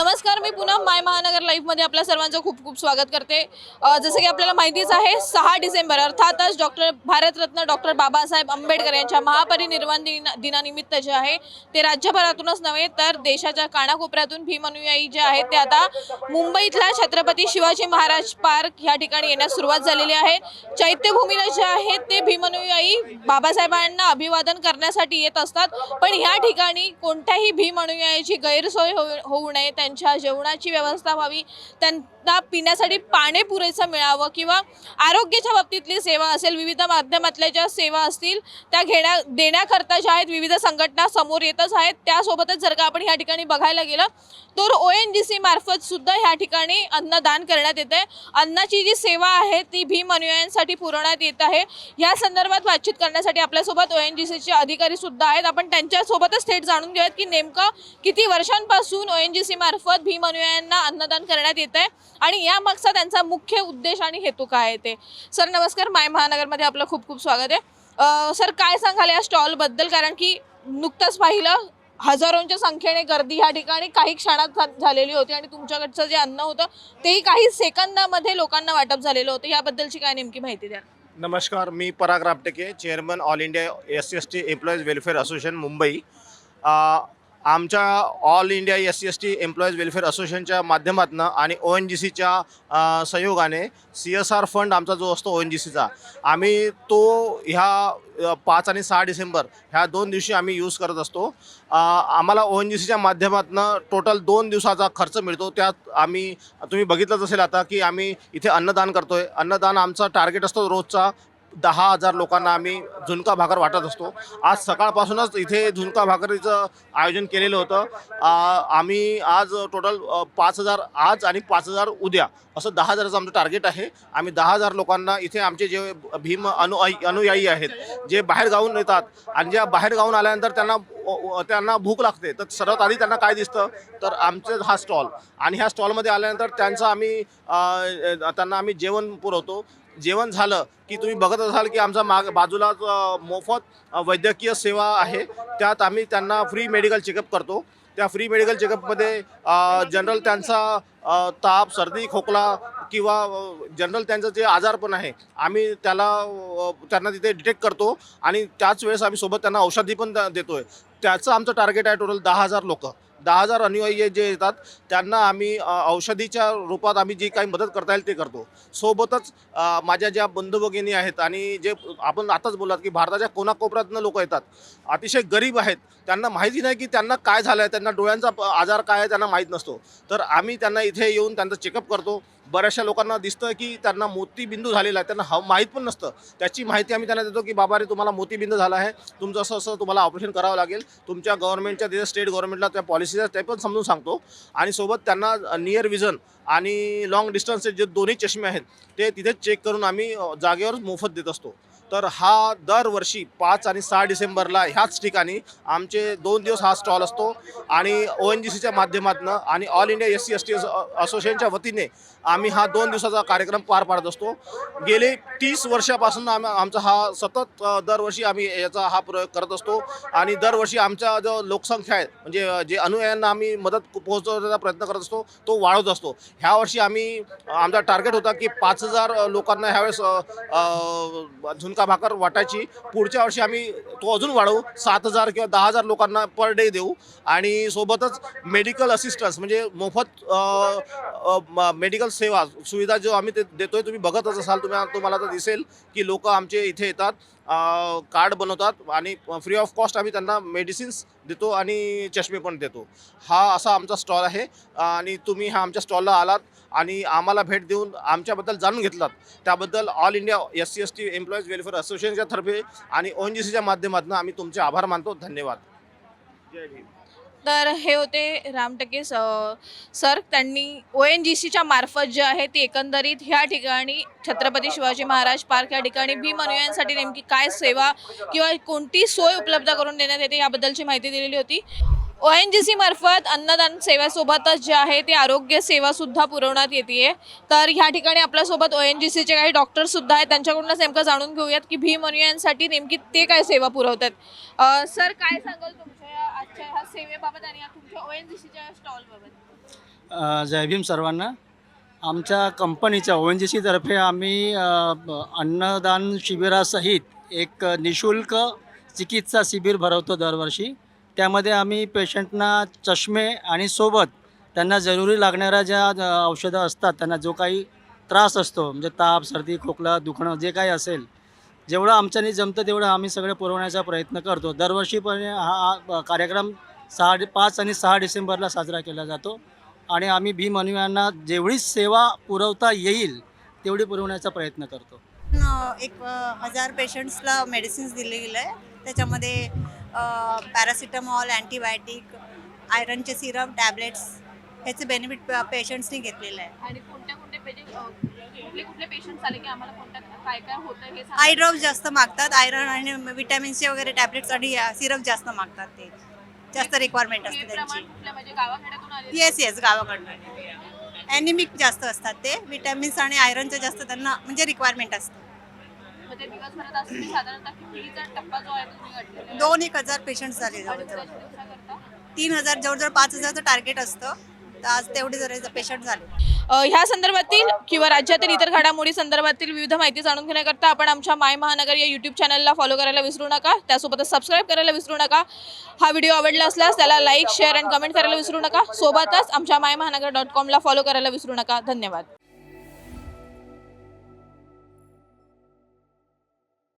नमस्कार मी पुन्हा माय महानगर लाईफमध्ये आपल्या सर्वांचं खूप खूप स्वागत करते. जसं की आपल्याला माहितीच आहे सहा डिसेंबर अर्थातच डॉक्टर भारतरत्न डॉक्टर बाबासाहेब आंबेडकर यांच्या महापरिनिर्वाण दिन दिनानिमित्त जे आहे ते राज्यभरातूनच नव्हे तर देशाच्या कानाकोपऱ्यातून भीमअनुयायी जे आहेत ते आता मुंबईतल्या छत्रपती शिवाजी महाराज पार्क या ठिकाणी येण्यास सुरुवात झालेली आहे. चैत्यभूमीला जे आहेत ते भीमअनुयायी बाबासाहेबांना अभिवादन करण्यासाठी येत असतात. पण ह्या ठिकाणी कोणत्याही भीमनुयायाची गैरसोय होऊ होऊ नये त्यांच्या जेवणाची व्यवस्था व्हावी त्यां त्यांना पिण्यासाठी पाणी पुरेसं मिळावं किंवा आरोग्याच्या बाबतीतली सेवा असेल विविध माध्यमातल्या ज्या सेवा असतील त्या घेण्या देण्याकरता ज्या आहेत विविध संघटना समोर येतच आहेत. त्यासोबतच जर का आपण ह्या ठिकाणी बघायला गेलं तर ओ एन जी सी मार्फत सुद्धा ह्या ठिकाणी अन्नदान करण्यात येते अन्नाची जी सेवा आहे ती भीम अनुयायांसाठी पुरवण्यात येत आहे. या संदर्भात बातचीत करण्यासाठी आपल्यासोबत ओ एन जी सीचे अधिकारी सुद्धा आहेत. आपण त्यांच्यासोबतच थेट जाणून घेऊयात की नेमकं किती वर्षांपासून ओ एन जी सी मार्फत भीम अनुयायांना अन्नदान करण्यात येत आहे. आणि या मागचा त्यांचा मुख्य उद्देश आणि हेतू काय आहे ते? सर नमस्कार. माय महानगरमध्ये आपलं खूप खूप स्वागत आहे. सर काय सांगाल या स्टॉलबद्दल? कारण की नुकतंच पाहिलं हजारोंच्या संख्येने गर्दी ह्या ठिकाणी काही क्षणात झा- झालेली होती आणि तुमच्याकडचं जे अन्न होतं तेही काही सेकंदामध्ये लोकांना वाटप झालेलं होतं. याबद्दलची काय नेमकी माहिती द्या नमस्कार. मी Parag Rapteke chairman all India S C S T employees welfare association Mumbai. आमच्या all India S C S T employees welfare असोसिएशनच्या माध्यमातून आणि ओ एन जी सीच्या सहयोगाने सी एस आर फंड आमचा जो असतो ओ एन जी सीचा आम्ही तो ह्या पाच आणि सहा डिसेंबर ह्या दोन दिवशी आम्ही यूज करत असतो. आम्हाला ओ एन जी सीच्या माध्यमातून टोटल दोन दिवसाचा खर्च मिळतो. त्यात आम्ही तुम्ही बघितलंच असेल आता की आम्ही इथे अन्नदान करतोय. अन्नदान आमचा टार्गेट असतो रोजचा दहा हजार लोकांना आम्ही झुणका भाकर वाटत असतो. आज सकाळपासूनच इथे झुणका भाकरीचं आयोजन केलेलं होतं. आम्ही आज टोटल पाच हजार आज आणि पाच हजार उद्या असं दहा हजाराचं आमचं टार्गेट आहे. आम्ही दहा हजार लोकांना इथे आमचे जे भीम अनु अनुयायी आहेत जे बाहेर गावून येतात आणि ज्या बाहेर गावून आल्यानंतर त्यांना त्यांना भूक लागते. तर सर्वात आधी त्यांना काय दिसतं? तर आमचं हा स्टॉल आणि ह्या स्टॉलमध्ये आल्यानंतर त्यांचं आम्ही त्यांना आम्ही जेवण पुरवतो. जेवण झालं की तुम्ही बघत असाल की आमचा माग बाजूला मोफत वैद्यकीय सेवा आहे. त्यात आम्ही त्यांना फ्री मेडिकल चेकअप करतो. त्या फ्री मेडिकल चेकअपमध्ये जनरल त्यांचा ताप सर्दी खोकला किंवा जनरल त्यांचं जे आजारपण आहे आम्ही त्याला त्यांना तिथे डिटेक्ट करतो. आणि त्याच वेळेस आम्ही सोबत त्यांना औषधी पण देतो आहे त्याचं आमचं टार्गेट आहे टोटल दहा हजार लोकं. दहा हजार अनुयायी जे येतात त्यांना आम्ही औषधीच्या रूपात आम्ही जी काही मदत करता येईल ते करतो. सोबतच माझ्या ज्या बंधू भगिनी आहेत आणि जे आपण आताच बोललात की भारताच्या कोणाकोपऱ्यातनं लोक येतात अतिशय गरीब आहेत त्यांना माहिती नाही की त्यांना काय झालं आहे त्यांना डोळ्यांचा आजार काय आहे त्यांना माहीत नसतो. तर आम्ही त्यांना इथे येऊन त्यांचं चेकअप करतो. बऱ्याचशा लोकांना दिसतं की त्यांना मोतीबिंदू झालेला आहे त्यांना ह माहीत पण नसतं. त्याची माहिती आम्ही त्यांना देतो की बाबा रे तुम्हाला मोतीबिंदू झाला आहे तुमचं असं असं तुम्हाला ऑपरेशन करावं लागेल तुमच्या गव्हर्नमेंटच्या तिथे स्टेट गव्हर्नमेंटला त्या पॉलिसी पॉलिसीज आहेत ते पण समजून सांगतो. आणि सोबत त्यांना नियर विजन आणि लॉंग डिस्टन्सचे जे दोन्ही चष्मे आहेत ते तिथेच चेक करून आम्ही जागेवर जागेवरच मोफत देत असतो. तर हा दरवर्षी पाच आणि सहा डिसेंबरला ह्याच ठिकाणी आमचे दोन दिवस हा स्टॉल असतो आणि ओ एन जी सीच्या माध्यमातून आणि all India S C S T असोसिएशनच्या वतीने आम्ही हा दोन दिवसाचा कार्यक्रम पार पाडत असतो. गेले तीस वर्षापासून आम्ही आमचा हा सतत दरवर्षी आम्ही याचा हा प्रयोग करत असतो आणि दरवर्षी आमच्या जो लोकसंख्या आहे म्हणजे जे अनुयायांना आम्ही मदत पोहोचवण्याचा प्रयत्न करत असतो तो वाढवत असतो. ह्या वर्षी आम्ही आमचा टार्गेट होता की पाच हजार लोकांना ह्यावेळेस अ, अ, भाकर वाटायची? पुढच्या वर्षी आम्ही तो अजून वाढवू. सात हजार किंवा दहा हजार लोकांना पर डे देऊ. आणि सोबतच मेडिकल असिस्टन्स म्हणजे मोफत मेडिकल सेवा सुविधा जो आम्ही ते देतोय तुम्ही बघतच असाल तुम्ही तुम्हाला तर दिसेल की लोक आमचे इथे येतात कार्ड बनवतात आणि फ्री ऑफ कॉस्ट आम्ही त्यांना मेडिसिन्स देतो आणि चष्मे पण देतो. हा असा आमचा स्टॉल आहे. आणि तुम्ही हा आमच्या स्टॉलला आलात आणि आम्हाला भेट देऊन आमच्याबद्दल जाणून घेतलात. त्याबद्दल all India S C S T employees welfare असोसिएशनच्या तर्फे आणि ओ एन जी सीच्या माध्यमातून आम्ही तुमचे आभार मानतो. धन्यवाद. जय भीम. तर हे होते रामटके स- सर. त्यांनी ओ एन जी सीच्या मार्फत जे आहे ती एकंदरीत ह्या ठिकाणी छत्रपती शिवाजी महाराज पार्क या ठिकाणी भीम अनुयायांसाठी नेमकी काय सेवा किंवा कोणती सोय उपलब्ध करून देण्यात येते याबद्दलची माहिती दिलेली होती. ओ एन जी सी मार्फत अन्नदान सेवेसोबतच जे आहे ते आरोग्य सेवा सुद्धा पुरवण्यात येते तर ह्या ठिकाणी आपल्यासोबत ओ एन जी सीचे काही डॉक्टर सुद्धा आहेत. त्यांच्याकडूनच नेमकं जाणून घेऊयात की भीम अनुयायांसाठी नेमकी ते काय सेवा पुरवतात. सर काय सांगाल तुमच्या आजच्या ह्या सेवेबाबत आणि तुमच्या ओ एन जी सीच्या स्टॉलबाबत? जय भीम सर्वांना. आमच्या कंपनीच्या ओ एन जी सीतर्फे आम्ही अन्नदान शिबिरासहित एक निशुल्क चिकित्सा शिबिर भरवतो दरवर्षी. त्यामध्ये आम्ही पेशंटना चष्मे आणि सोबत त्यांना जरुरी लागणाऱ्या ज्या औषधं असतात त्यांना जो काही त्रास असतो म्हणजे ताप सर्दी खोकला दुखणं जे काही असेल जेवढं आमच्यानी जमतं तेवढं आम्ही सगळं पुरवण्याचा प्रयत्न करतो. दरवर्षीपणे हा हा कार्यक्रम सहा पाच आणि सहा डिसेंबरला साजरा केला जातो आणि आम्ही भीम अनुयांना जेवढी सेवा पुरवता येईल तेवढी पुरवण्याचा प्रयत्न करतो. एक हजार पेशंट्सला मेडिसिन्स दिले गेलं आहे. त्याच्यामध्ये पॅरासिटामॉल अँटीबायोटिक आयरनचे सिरप टॅबलेट्स ह्याचे बेनिफिट पेशंट्सनी घेतलेलं आहे. आणि कोणत्या कोणत्या पेशंट कुठले कुठले पेशंट आले की आम्हाला कोणत्या काय काय होतं हे आय ड्रॉप्स जास्त मागतात. आयरन आणि विटॅमिन्सचे वगैरे टॅबलेट्स आणि सिरप जास्त मागतात ते. जास्त रिक्वायरमेंट असते त्यांची. कुठल्या म्हणजे येस येस गावाकडनं. ॲनिमिक जास्त असतात ते. विटॅमिन्स आणि आयरनचं जास्त त्यांना म्हणजे रिक्वायरमेंट असते. म्हणजे दिवसभरात साधारणतः कितीचा टप्पा जो आहे तो तुम्ही गाठलेला आहे? दोन एक हजार पेशंट्स झाले आणि जवळजवळ उद्याच्या दिवसाकरता? तीन हजार जवळजवळ पाच हजारचं टार्गेट असतं. तर आज तेवढे जर पेशंट झाले. अ, ह्या संदर्भातील किंवा राज्यातील इतर घडामोडी संदर्भातील विविध माहिती जाणून घेण्याकरता आपण आमच्या माय महानगर या यूट्यूब चॅनलला फॉलो करायला विसरू नका. त्यासोबतच सबस्क्राईब करायला विसरू नका. हा व्हिडिओ आवडला असल्यास त्याला लाईक शेअर आणि कमेंट करायला विसरू नका. सोबतच आमच्या माय महानगर डॉट कॉमला फॉलो करायला विसरू नका. धन्यवाद.